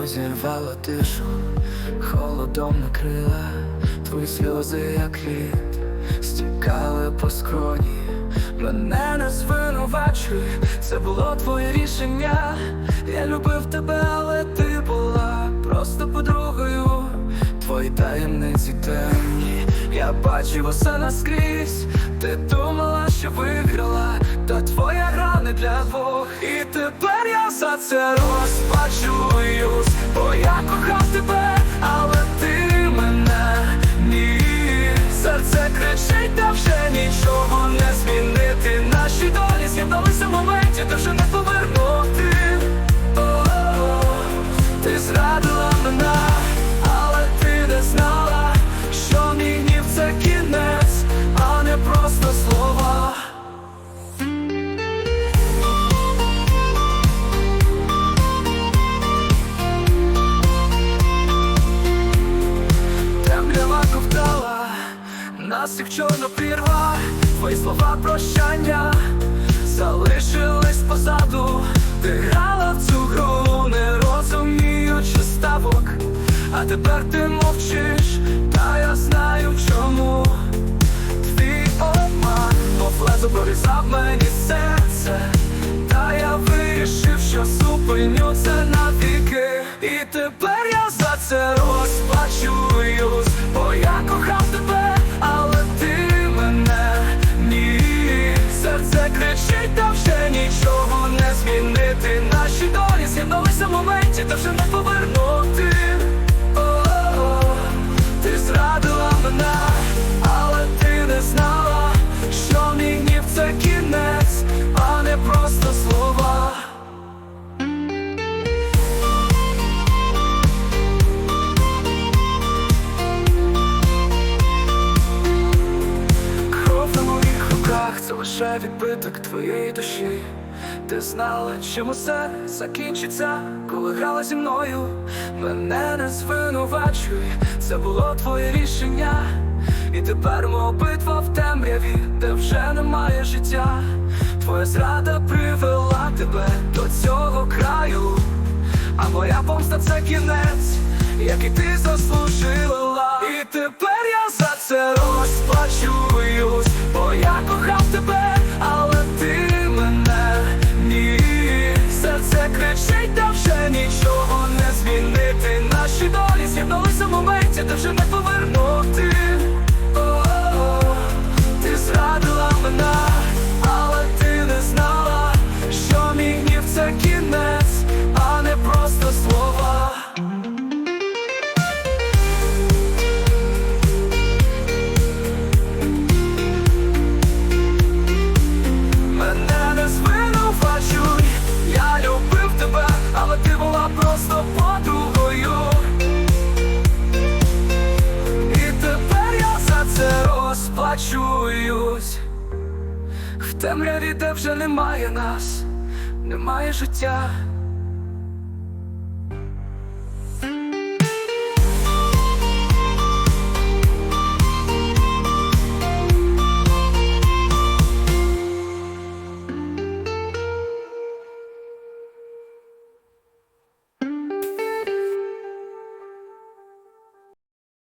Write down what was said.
розірвало тишу, холодом накрила, твої сльози, як лід, стікали по скроні. Мене не звинувачуй, це було твоє рішення. Я любив тебе, але ти була просто подругою. Твої таємниці темні, я бачив усе наскрізь. Ти думала, що виграла, та твоя гра не для двох. І тепер я за це розпачуюсь, бо я кохав нас як чорна прірва, твої слова прощання залишились позаду. Ти грала в цю гру, не розуміючи ставок, а тепер ти мовчиш, та я знаю чому. Твій обман, мов лезо прорізав мені серце, та я вирішив, що зупиню це вже не повернути. О-о-о, ти зрадила мене, але ти не знала, що мій гнів це кінець, а не просто слова. Кров на моїх руках це лише відбиток твоєї душі. Ти знала, чим усе закінчиться, коли грала зі мною. Мене не звинувачуй, це було твоє рішення. І тепер ми обидва в темряві, де вже немає життя. Твоя зрада привела тебе до цього краю, а моя помста це кінець, який ти заслужила. Повернути. Темряві, де вже немає нас, немає життя.